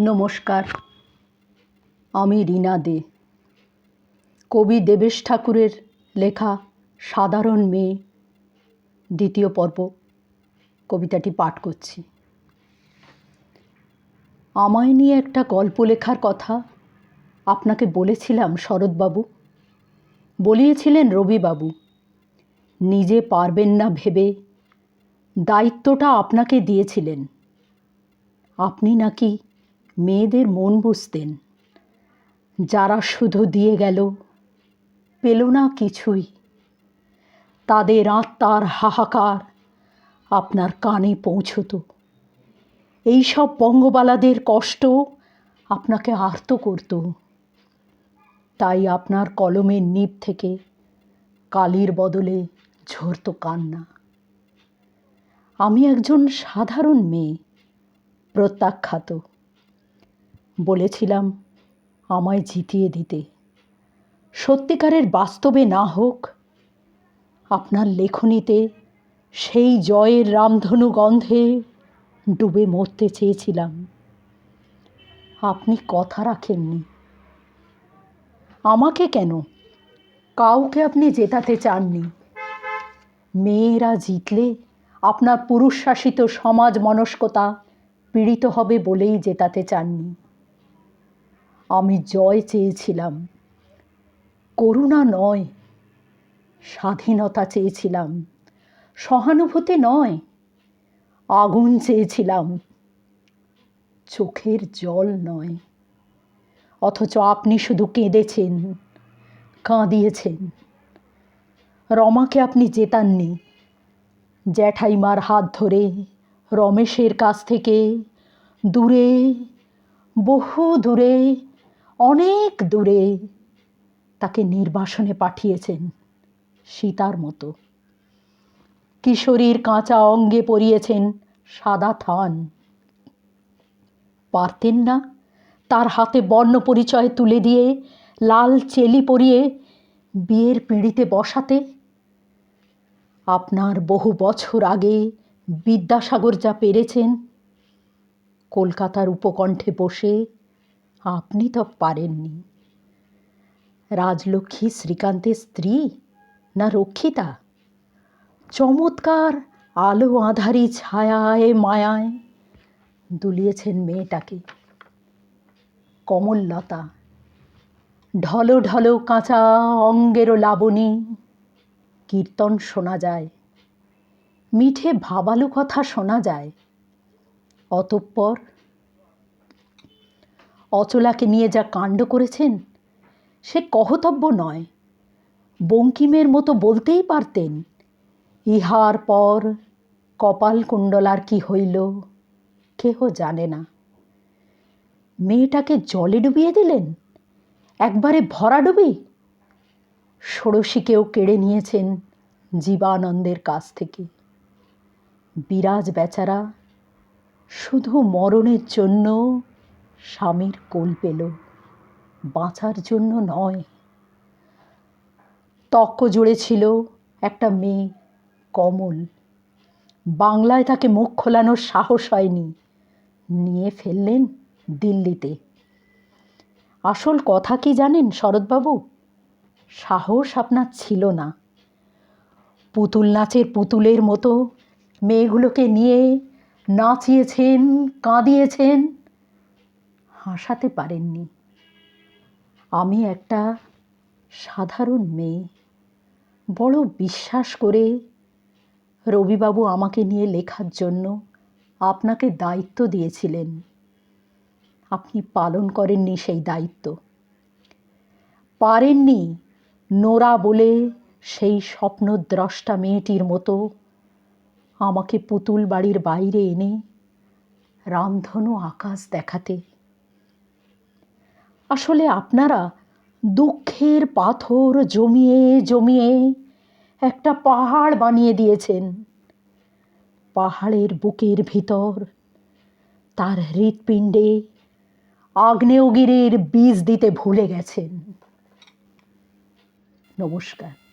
নমস্কার। আমি রীনা দে। কবি দেবেশ ঠাকুরের লেখা সাধারণ মেয়ে, দ্বিতীয় পর্ব, কবিতাটি পাঠ করছি। আমায় নিয়ে একটা গল্প লেখার কথা আপনাকে বলেছিলাম শরৎবাবু। বলিয়েছিলেন রবিবাবু, নিজে পারবেন না ভেবে দায়িত্বটা আপনাকে দিয়েছিলেন। আপনি নাকি মেয়েদের মন বুঝতেন। যারা শুধু দিয়ে গেল, পেল না কিছুই। তাদের আত্মার হাহাকার আপনার কানে পৌঁছত। এইসব বঙ্গবালাদের কষ্ট আপনাকে আর্ত করত। তাই আপনার কলমের নিপ থেকে কালির বদলে ঝরত কান্না। আমি একজন সাধারণ মেয়ে, প্রত্যাখ্যাত। বলেছিলাম আমায় জিতিয়ে দিতে। সত্যিকারের বাস্তবে না হোক, আপনার লেখনীতে সেই জয়ের রামধনু গন্ধে ডুবে মরতে চেয়েছিলাম। আপনি কথা রাখেননি। আমাকে কেন? কাউকে আপনি জেতাতে চাননি। মেয়েরা জিতলে আপনার পুরুষ শাসিত সমাজ মনস্কতা পীড়িত হবে বলেই জেতাতে চাননি। আমি জয় চেয়েছিলাম। করুণা নয়, স্বাধীনতা চেয়েছিলাম। সহানুভূতি নয়, আগুন চেয়েছিলাম। চোখের জল নয়, অথচ আপনি শুধু কেঁদেছেন, কাঁদিয়েছেন। রমাকে আপনি জেতাননি, জ্যাঠাইমার হাত ধরে, রমেশের কাছ থেকে দূরে, বহু দূরে অনেক দূরে তাকে নির্বাসনে পাঠিয়েছেন সীতার মতো। কিশোরীর কাঁচা অঙ্গে পরিয়েছেন সাদা থান। পারতেন না তার হাতে বর্ণ পরিচয় তুলে দিয়ে, লাল চেলি পরিয়ে বিয়ের পিঁড়িতে বসাতে। আপনার বহু বছর আগে বিদ্যাসাগর যা পেরেছেন, কলকাতার উপকণ্ঠে বসে আপনি তো পারেননি। রাজলক্ষ্মী, শ্রীকান্তের স্ত্রী না রক্ষিতা? চমৎকার আলো আধারি ছায়ায়, মায়ায় দুলিয়েছেন মেয়েটাকে। কমললতা, ঢলো ঢলো কাঁচা অঙ্গেরও লাবণী, কীর্তন শোনা যায়, মিঠে ভাবালু কথা শোনা যায়। অতঃপর অচলাকে নিয়ে যা কাণ্ড করেছেন, সে কহতব্য নয়। বঙ্কিমের মতো বলতেই পারতেন, ইহার পর কপাল কুণ্ডলার কি হইল কেহ জানে না। মেয়েটাকে জলে ডুবিয়ে দিলেন? একবারে ভরাডুবি ষোড়শীকেও কেড়ে নিয়েছেন জীবানন্দের কাছ থেকে। বিরাজ বেচারা শুধু মরণের জন্য স্বামীর কোল পেল। বাঁচার জন্য নয়। তক্ক জুড়ে ছিল একটা মেয়ে, কমল। বাংলায় তাকে মুখ খোলানোর সাহস হয়নি। নিয়ে ফেললেন দিল্লিতে। আসল কথা কি জানেন শরৎবাবু? সাহস আপনার ছিল না। পুতুল নাচের পুতুলের মতো মেয়েগুলোকে নিয়ে নাচিয়েছেন, কাঁদিয়েছেন। হাসাতে পারেননি। আমি একটা সাধারণ মেয়ে। বড় বিশ্বাস করে রবিবাবু আমাকে নিয়ে লেখার জন্য আপনাকে দায়িত্ব দিয়েছিলেন। আপনি পালন করেননি সেই দায়িত্ব। পারেননি নোরা বলে সেই স্বপ্নদ্রষ্টা মেয়েটির মতো আমাকে পুতুল বাড়ির বাইরে এনে রামধনু আকাশ দেখাতে। আসলে আপনারা দুঃখের পাথর জমিয়ে জমিয়ে একটা পাহাড় বানিয়ে দিয়েছেন। পাহাড়ের বুকের ভিতর তার হৃৎপিণ্ডে আগ্নেয়গিরির বীজ দিতে ভুলে গেছেন। নমস্কার।